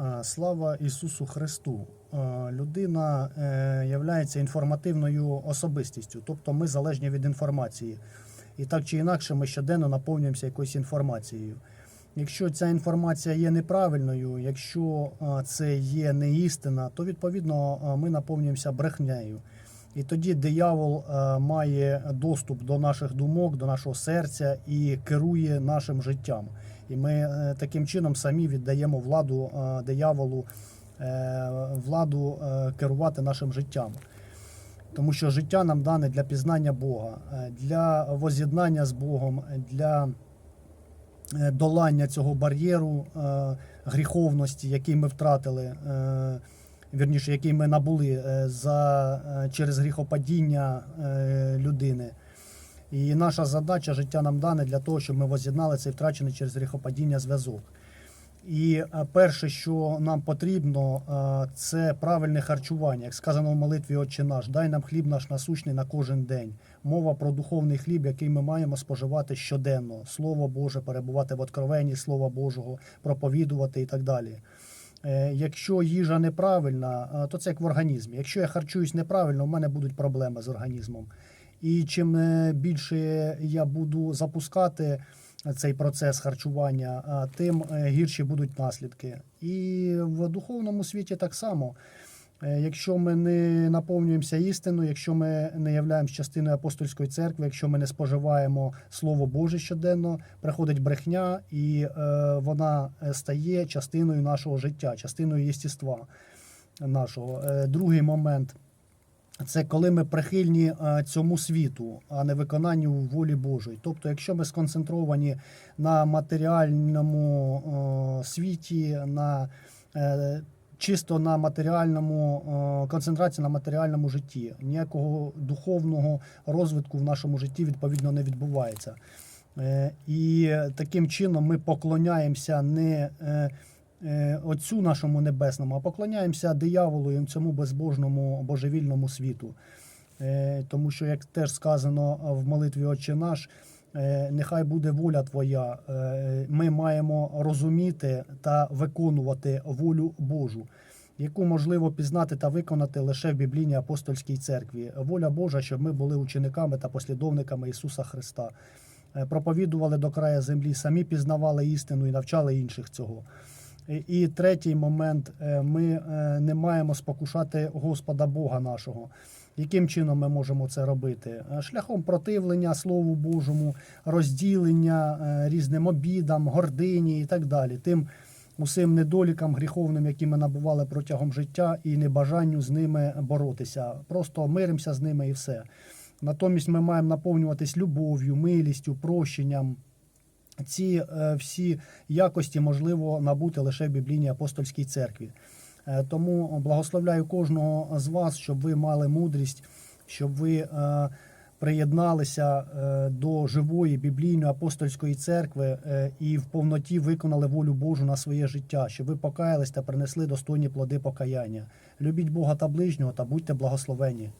Е, Слава Ісусу Христу! Е, Людина є інформативною особистістю, тобто ми залежні від інформації. І так чи інакше ми щоденно наповнюємося якоюсь інформацією. Якщо ця інформація є неправильною, якщо е, це є неістина, то відповідно е, ми наповнюємося брехнею. І тоді диявол е, має доступ до наших думок, до нашого серця і керує нашим життям. І ми е, таким чином самі віддаємо владу е, дияволу, владу керувати нашим життям. Тому що життя нам дане для пізнання Бога, для воз'єднання з Богом, для долання цього бар'єру гріховності, який ми втратили, вірніше, який ми набули е, за, е, через гріхопадіння е, людини. І наша задача життя нам дане для того, щоб ми воз'єднали цей втрачений через гріхопадіння зв'язок. І перше, що нам потрібно, це правильне харчування. Як сказано в молитві Отче наш, дай нам хліб наш насущний на кожен день. Мова про духовний хліб, який ми маємо споживати щоденно. Слово Боже, перебувати в откровенні Слова Божого, проповідувати і так далі. Е, Якщо їжа неправильна, то це як в організмі. Якщо я харчуюсь неправильно, у мене будуть проблеми з організмом. І чим е, більше я буду запускати цей процес харчування, тим е, гірші будуть наслідки. І в духовному світі так само. Е, Якщо ми не наповнюємося істиною, якщо ми не являємося частиною апостольської церкви, якщо ми не споживаємо Слово Боже щоденно, приходить брехня, і е, вона е, стає частиною нашого життя, частиною єстіства нашого. Другий момент це коли ми прихильні цьому світу, а не виконанню волі Божої. Тобто, якщо ми сконцентровані на матеріальному світі, на чисто на матеріальному е, концентрації на матеріальному житті, ніякого духовного розвитку в нашому житті відповідно не відбувається. Е, І таким чином ми поклоняємося не е, Отцю нашому небесному, а поклоняємося дияволу і цьому безбожному божевільному світу. Тому що, як теж сказано в молитві Отче наш, нехай буде воля Твоя. Е, Ми маємо розуміти та виконувати волю Божу, яку можливо пізнати та виконати лише в біблійній апостольській церкві. Воля Божа, щоб ми були учениками та послідовниками Ісуса Христа. Е, Проповідували до края землі, самі пізнавали істину і навчали інших цього. І- третій момент: е, ми е, не маємо спокушати Господа Бога нашого. Яким чином ми можемо це робити? Е, Шляхом противлення Слову Божому, розділення різним обідам, гордині і так далі. Тим усім недолікам гріховним, які ми набували протягом життя, і небажанню з ними боротися. Просто миримося з ними і все. Натомість ми маємо наповнюватись любов'ю, милістю, прощенням. Ці е, всі якості можливо набути лише в біблійній апостольській церкві. Е, Тому благословляю кожного з вас, щоб ви мали мудрість, щоб ви е, приєдналися до живої біблійної апостольської церкви і в повноті виконали волю Божу на своє життя, щоб ви покаялись та принесли достойні плоди покаяння. Любіть Бога та ближнього та будьте благословені.